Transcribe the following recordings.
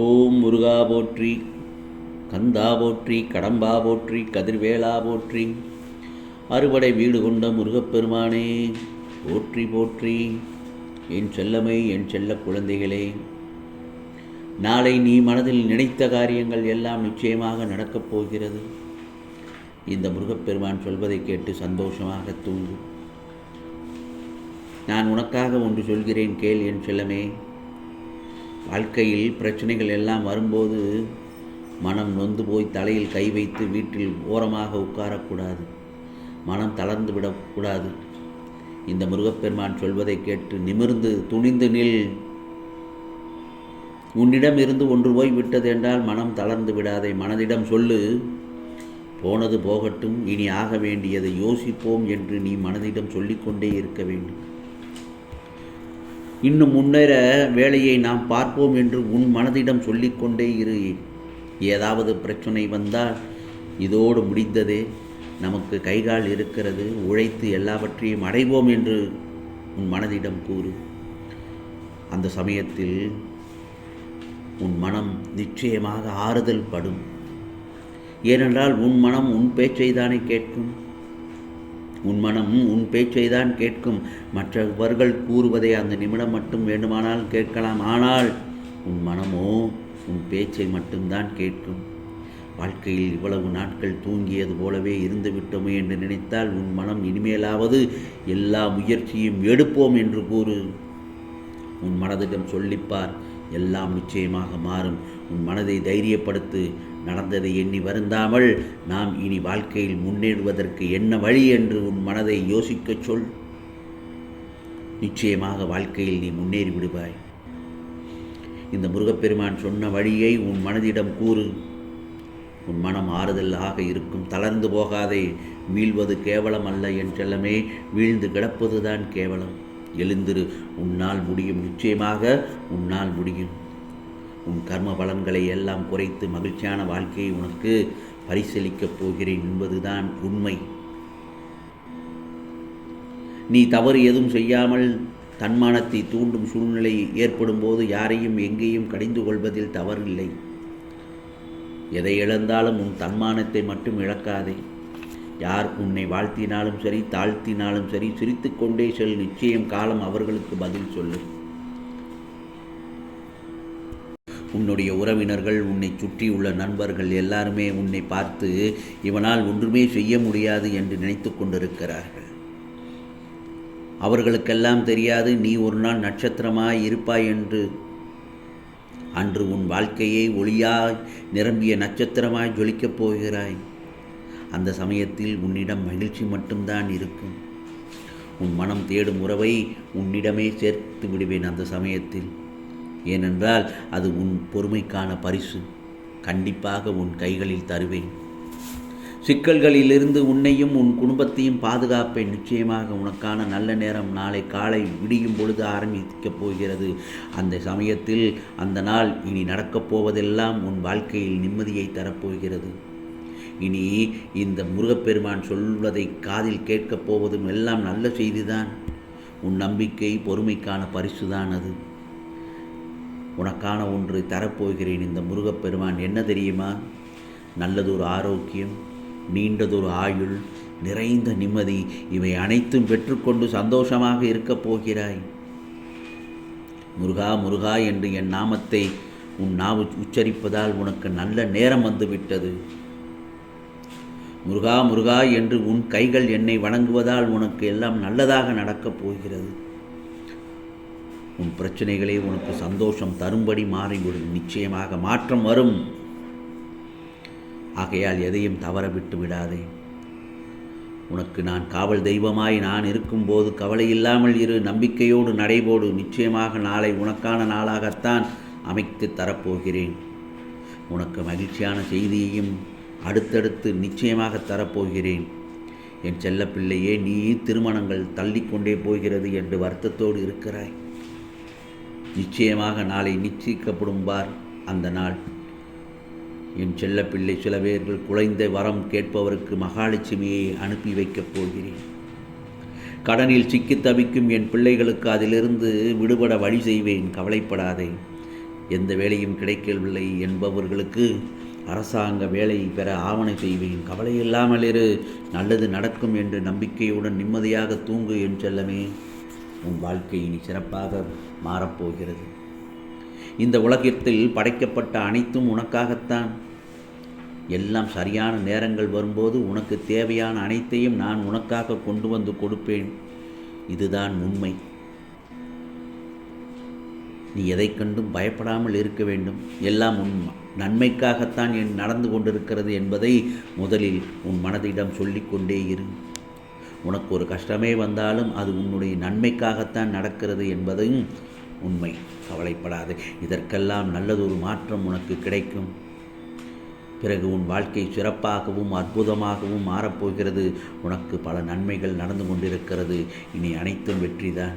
ஓம் முருகா போற்றி கந்தா போற்றி கடம்பா போற்றி கதிர்வேலா போற்றி அறுபடை வீடு கொண்ட முருகப்பெருமானே போற்றி போற்றி என் செல்லமை என் செல்ல குழந்தைகளே. நாளை நீ மனதில் நினைத்த காரியங்கள் எல்லாம் நிச்சயமாக நடக்கப் போகிறது. இந்த முருகப்பெருமான் சொல்வதை கேட்டு சந்தோஷமாக தூங்கு. நான் உனக்காக ஒன்று சொல்கிறேன் கேள் என் செல்லமே. வாழ்க்கையில் பிரச்சனைகள் எல்லாம் வரும்போது மனம் நொந்து போய் தலையில் கை வைத்து வீட்டில் ஓரமாக உட்காரக்கூடாது. மனம் தளர்ந்து விடக்கூடாது. இந்த முருகப்பெருமான் சொல்வதை கேட்டு நிமிர்ந்து துணிந்து நில். உன்னிடம் இருந்து ஒன்று போய் விட்டது என்றால் மனம் தளர்ந்து விடாதே. மனதிடம் சொல்லு. போனது போகட்டும் இனி ஆக வேண்டியதை யோசிப்போம் என்று நீ மனதிடம் சொல்லிக்கொண்டே இருக்க வேண்டும். இன்னும் முன்னேற வேலையை நாம் பார்ப்போம் என்று உன் மனதிடம் சொல்லிக்கொண்டே இரு. ஏதாவது பிரச்சனை வந்தால் இதோடு முடிந்ததே. நமக்கு கைகால் இருக்கிறது. உழைத்து எல்லாவற்றையும் அடைவோம் என்று உன் மனதிடம் கூறு. அந்த சமயத்தில் உன் மனம் நிச்சயமாக ஆறுதல் படும். ஏனென்றால் உன் மனம் உன் பேச்சை தானே கேட்கும். உன் மனம் உன் பேச்சை தான் கேட்கும். மற்றவர்கள் கூறுவதை அந்த நிமிடம் மட்டும் வேண்டுமானால் கேட்கலாம். ஆனால் உன் மனமோ உன் பேச்சை மட்டும்தான் கேட்கும். வாழ்க்கையில் இவ்வளவு நாட்கள் தூங்கியது போலவே இருந்து விட்டோமே என்று நினைத்தால் உன் மனம் இனிமேலாவது எல்லா முயற்சியும் எடுப்போம் என்று கூறு. உன் மனதிடம் சொல்லிப்பார். எல்லாம் நிச்சயமாக மாறும். உன் மனதை தைரியப்படுத்து. நடந்ததை எண்ணி வருந்தாமல் நாம் இனி வாழ்க்கையில் முன்னேறுவதற்கு என்ன வழி என்று உன் மனதை யோசிக்கச் சொல். நிச்சயமாக வாழ்க்கையில் நீ முன்னேறி விடுவாய். இந்த முருகப்பெருமான் சொன்ன வழியை உன் மனதிடம் கூறு. உன் மனம் ஆறுதலாக இருக்கும் தளர்ந்து போகாதே மீள்வது கேவலம் அல்ல என் செல்லமே வீழ்ந்து கிடப்பதுதான் கேவலம். எழுந்திரு உன்னால் முடியும் நிச்சயமாக உன்னால் முடியும். உன் கர்ம பலன்களை எல்லாம் குறைத்து மகிழ்ச்சியான வாழ்க்கையை உனக்கு பரிசீலிக்கப் போகிறேன் என்பதுதான் உண்மை. நீ தவறு எதுவும் செய்யாமல் தன்மானத்தை தூண்டும் சூழ்நிலை ஏற்படும் போது யாரையும் எங்கேயும் கடிந்து கொள்வதில் தவறில்லை. எதை இழந்தாலும் உன் தன்மானத்தை மட்டும் இழக்காதே. யார் உன்னை வாழ்த்தினாலும் சரி தாழ்த்தினாலும் சரி சிரித்துக்கொண்டே செல் நிச்சயம் காலம் அவர்களுக்கு பதில் சொல்லும் உன்னுடைய உறவினர்கள் உன்னை சுற்றியுள்ள நண்பர்கள் எல்லாருமே உன்னை பார்த்து இவனால் ஒன்றுமே செய்ய முடியாது என்று நினைத்து கொண்டிருக்கிறார்கள். அவர்களுக்கெல்லாம் தெரியாது நீ ஒரு நாள் நட்சத்திரமாய் இருப்பாய் என்று. அன்று உன் வாழ்க்கையை ஒளியாய் நிரம்பிய நட்சத்திரமாய் ஜொலிக்கப் போகிறாய். அந்த சமயத்தில் உன்னிடம் மகிழ்ச்சி மட்டும்தான் இருக்கும். உன் மனம் தேடும் உறவை உன்னிடமே சேர்த்து விடுவேன் அந்த சமயத்தில். ஏனென்றால் அது உன் பொறுமைக்கான பரிசு. கண்டிப்பாக உன் கைகளில் தருவேன். சிக்கல்களிலிருந்து உன்னையும் உன் குடும்பத்தையும் பாதுகாப்பேன். நிச்சயமாக உனக்கான நல்ல நேரம் நாளை காலை விடியும் பொழுது ஆரம்பிக்கப் போகிறது. அந்த சமயத்தில் அந்த நாள் இனி நடக்கப் போவதெல்லாம் உன் வாழ்க்கையில் நிம்மதியை தரப்போகிறது. இனி இந்த முருகப்பெருமான் சொல்வதை காதில் கேட்கப் போவதும் எல்லாம் நல்ல செய்திதான். உன் நம்பிக்கை பொறுமைக்கான பரிசுதான் அது. உனக்கான ஒன்று தரப்போகிறேன். இந்த முருகப்பெருமான் என்ன தெரியுமா? நல்லதொரு ஆரோக்கியம் நீண்டதொரு ஆயுள் நிறைந்த நிம்மதி இவை அனைத்தும் பெற்றுக்கொண்டு சந்தோஷமாக இருக்கப் போகிறாய். முருகா முருகா என்று என் நாமத்தை உன் நாவு உச்சரிப்பதால் உனக்கு நல்ல நேரம் வந்துவிட்டது. முருகா முருகா என்று உன் கைகள் என்னை வணங்குவதால் உனக்கு எல்லாம் நல்லதாக நடக்கப் போகிறது. உன் பிரச்சனைகளே உனக்கு சந்தோஷம் தரும்படி மாறிவிடும் நிச்சயமாக மாற்றம் வரும். ஆகையால் எதையும் தவற விட்டு விடாதே. உனக்கு நான் காவல் தெய்வமாய் நான் இருக்கும்போது கவலை இல்லாமல் இரு நம்பிக்கையோடு நடைபோடு நிச்சயமாக நாளை உனக்கான நாளாகத்தான் அமைத்து தரப்போகிறேன். உனக்கு மகிழ்ச்சியான செய்தியையும் அடுத்தடுத்து நிச்சயமாக தரப்போகிறேன். என் செல்லப்பிள்ளையே நீ திருமணங்கள் தள்ளிக்கொண்டே போகிறது என்று வருத்தத்தோடு இருக்கிறாய். நிச்சயமாக நாளை நிச்சயிக்கப்படும் பார் அந்த நாள். என் செல்லப்பிள்ளை சில பேர்கள் குலைந்த வரம் கேட்பவருக்கு மகாலட்சுமியை அனுப்பி வைக்கப் போகிறேன். கடனில் சிக்கித் தவிக்கும் என் பிள்ளைகளுக்கு அதிலிருந்து விடுபட வழி செய்வேன் கவலைப்படாதே. எந்த வேலையும் கிடைக்கவில்லை என்பவர்களுக்கு அரசாங்க வேலை பெற ஆவணை செய்வேன். கவலை இல்லாமல் இரு நல்லது நடக்கும் என்று நம்பிக்கையுடன் நிம்மதியாக தூங்கு என் செல்லமே. உன் வாழ்க்கை இனி சிறப்பாக மாறப்போகிறது. இந்த உலகத்தில் படைக்கப்பட்ட அனைத்தும் உனக்காகத்தான். எல்லாம் சரியான நேரங்கள் வரும்போது உனக்கு தேவையான அனைத்தையும் நான் உனக்காக கொண்டு வந்து கொடுப்பேன். இதுதான் உண்மை. நீ எதை கண்டும் பயப்படாமல் இருக்க வேண்டும். எல்லாம் உன் நன்மைக்காகத்தான் என் நடந்து கொண்டிருக்கிறது என்பதை முதலில் உன் மனதிடம் சொல்லிக்கொண்டே இரு. உனக்கு ஒரு கஷ்டமே வந்தாலும் அது உன்னுடைய நன்மைக்காகத்தான் நடக்கிறது என்பதையும் உண்மை. கவலைப்படாது. இதற்கெல்லாம் நல்லதொரு மாற்றம் உனக்கு கிடைக்கும். பிறகு உன் வாழ்க்கை சிறப்பாகவும் அற்புதமாகவும் மாறப்போகிறது. உனக்கு பல நன்மைகள் நடந்து கொண்டிருக்கிறது. இனி அனைத்தும் வெற்றிதான்.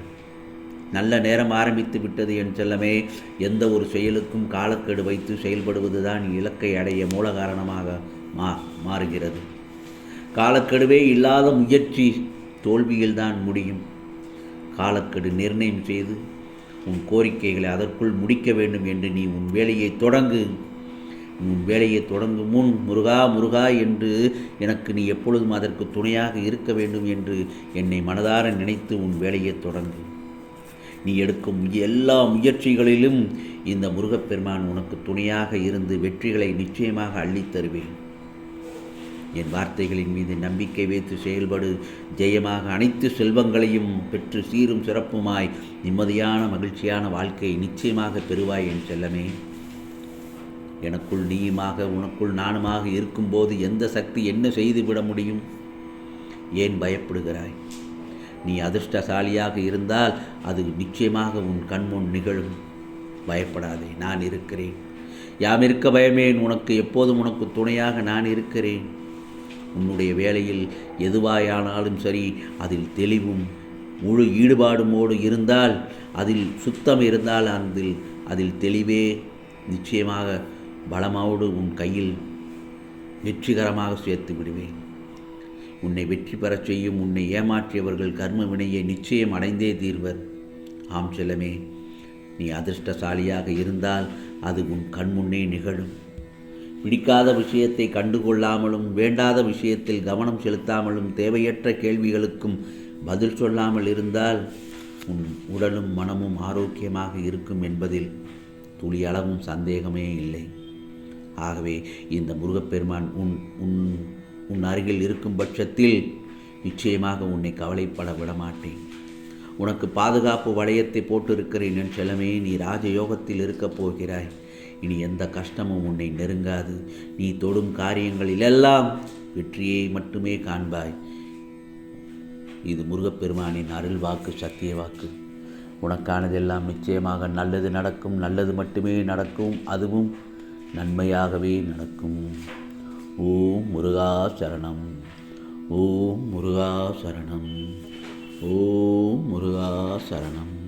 நல்ல நேரம் ஆரம்பித்து விட்டது என் செல்லமே. எந்த ஒரு செயலுக்கும் காலக்கெடு வைத்து செயல்படுவதுதான் இலக்கை அடைய மூல காரணமாக மா மாறுகிறது. காலக்கெடுவே இல்லாத முயற்சி தோல்வியில்தான் முடியும். காலக்கெடு நிர்ணயம் செய்து உன் கோரிக்கைகளை அதற்குள் முடிக்க வேண்டும் என்று நீ உன் வேலையை தொடங்கு. உன் வேலையை தொடங்கும் முன் முருகா முருகா என்று எனக்கு நீ எப்பொழுதும் அதற்கு துணையாக இருக்க வேண்டும் என்று என்னை மனதார நினைத்து உன் வேலையை தொடங்கு. நீ எடுக்கும் எல்லா முயற்சிகளிலும் இந்த முருகப்பெருமான் உனக்கு துணையாக இருந்து வெற்றிகளை நிச்சயமாக அள்ளித் தருவேன். என் வார்த்தைகளின் மீது நம்பிக்கை வைத்து செயல்படு. ஜெயமாக அனைத்து செல்வங்களையும் பெற்று சீரும் சிறப்புமாய் நிம்மதியான மகிழ்ச்சியான வாழ்க்கை நிச்சயமாக பெறுவாய் என் செல்லமே. எனக்குள் நீயுமாக உனக்குள் நானுமாக இருக்கும்போது எந்த சக்தி என்ன செய்துவிட முடியும்? ஏன் பயப்படுகிறாய்? நீ அதிர்ஷ்டசாலியாக இருந்தால் அது நிச்சயமாக உன் கண்முன் நிகழும். பயப்படாதே நான் இருக்கிறேன். யாம் இருக்க பயமேன்? உனக்கு எப்போதும் உனக்கு துணையாக நான் இருக்கிறேன். உன்னுடைய வேலையில் எதுவாயானாலும் சரி அதில் தெளிவும் முழு ஈடுபாடுமோடு இருந்தால் அதில் சுத்தம் இருந்தால் அதில் அதில் தெளிவே நிச்சயமாக பலமோடு உன் கையில் வெற்றிகரமாக சேர்த்து விடுவேன். உன்னை வெற்றி பெறச் செய்யும் உன்னை ஏமாற்றியவர்கள் கர்ம வினையை நிச்சயம் அடைந்தே தீர்வர். ஆம் செல்லமே நீ அதிர்ஷ்டசாலியாக இருந்தால் அது உன் கண்முன்னே நிகழும். பிடிக்காத விஷயத்தை கண்டுகொள்ளாமலும் வேண்டாத விஷயத்தில் கவனம் செலுத்தாமலும் தேவையற்ற கேள்விகளுக்கும் பதில் சொல்லாமல் இருந்தால் உன் உடலும் மனமும் ஆரோக்கியமாக இருக்கும் என்பதில் துளியளவும் சந்தேகமே இல்லை. ஆகவே இந்த முருகப்பெருமான் உன் உன் உன் அருகில் இருக்கும் பட்சத்தில் நிச்சயமாக உன்னை கவலைப்பட விடமாட்டேன். உனக்கு பாதுகாப்பு வளையத்தை போட்டிருக்கிறேன் என் செலமே நீ ராஜயோகத்தில் இருக்கப் போகிறாய். இனி எந்த கஷ்டமும் உன்னை நெருங்காது. நீ தொடும் காரியங்களிலெல்லாம் வெற்றியை மட்டுமே காண்பாய். இது முருகப்பெருமானின் அருள் வாக்கு சத்திய வாக்கு உனக்கானதெல்லாம் நிச்சயமாக நல்லது நடக்கும் நல்லது மட்டுமே நடக்கும் அதுவும் நன்மையாகவே நடக்கும். ஓம் முருகா சரணம். ஓம் முருகா சரணம். ஓம் முருகா சரணம்.